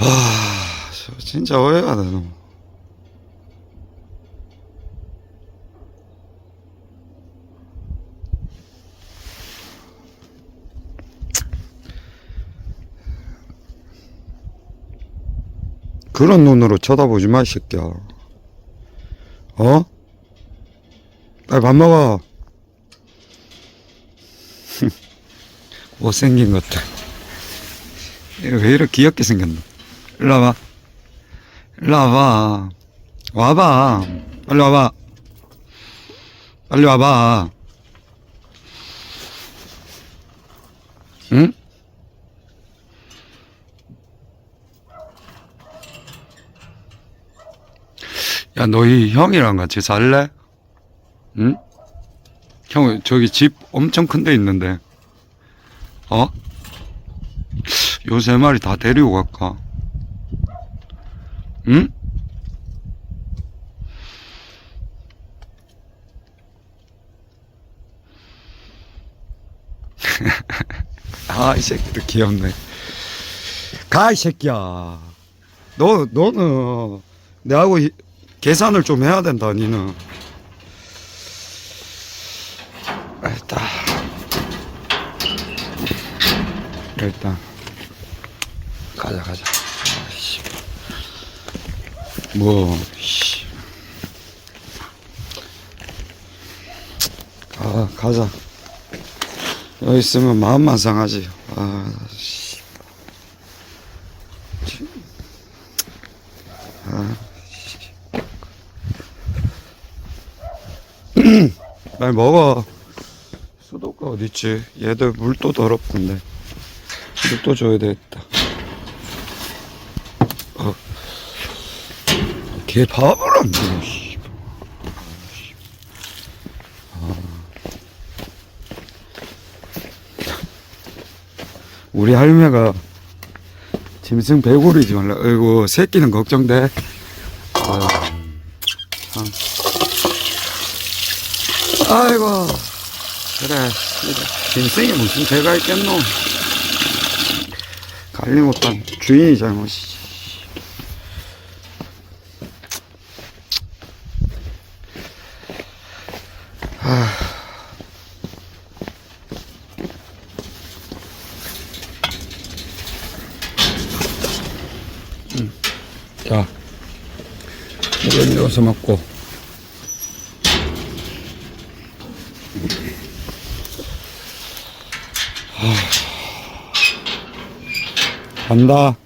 아, 저 진짜 오해가 되노. 그런 눈으로 쳐다보지 마, 이 새끼야. 어? 빨리 밥 먹어. 못생긴 것들. 얘왜 이렇게 귀엽게 생겼노? 일로 와봐. 일로 와봐. 와봐. 빨리 와봐. 빨리 와봐. 응? 야, 너희 형이랑 같이 살래? 응? 형, 저기 집 엄청 큰 데 있는데. 어? 요세 마리 다 데리고 갈까? 응? 아, 이 새끼도 귀엽네. 가, 이 새끼야. 너, 너는, 내하고 이- 계산을 좀 해야 된다, 니는. 일단. 일단. 가자, 가자. 뭐, 씨. 아, 가자. 여기 있으면 마음만 상하지. 아, 씨. 아, 씨. 빨리 먹어. 수도가 어딨지? 얘들 물도 더럽던데. 물도 줘야 되겠다. 걔 밥을 안 줘, 씨. 우리 할매가 짐승 배고리지 말라. 아이고, 새끼는 걱정돼. 참. 아이고, 그래. 짐승이 무슨 죄가 있겠노? 못한 주인이 잘못이지. 자, 이걸 넣어서 먹고. 하... 간다.